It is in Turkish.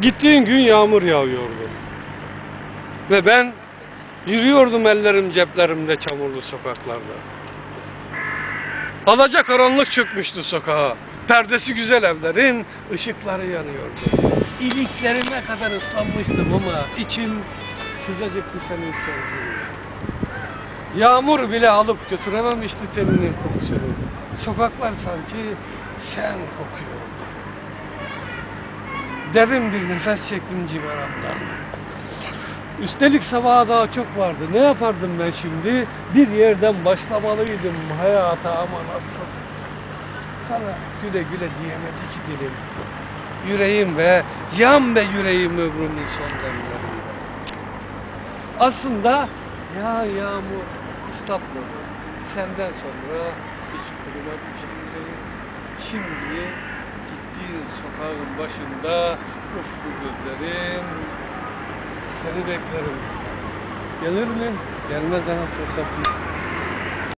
Gittiğin gün yağmur yağıyordu. Ve ben yürüyordum ellerim ceplerimde çamurlu sokaklarda. Alaca karanlık çökmüştü sokağa. Perdesi güzel evlerin ışıkları yanıyordu. İliklerime kadar ıslanmıştım ama içim sıcacıktı senin sevgin. Yağmur bile alıp götürememişti teninin kokusunu. Sokaklar sanki sen kokuyor. Derin bir nefes çektim civaramdan. Üstelik sabaha daha çok vardı. Ne yapardım ben şimdi? Bir yerden başlamalıydım hayata ama nasıl? Sana güle güle diyemedi ki dilim. Yüreğim ve yan be yüreğim ömrümün son demleri. Aslında ya yağmur ıslatmadı. Senden sonra hiç kurumadı şimdi. Şimdi gittiğin sokağın başında ufku gözlerim seni beklerim. Gelir mi? Gelmez anasını satayım.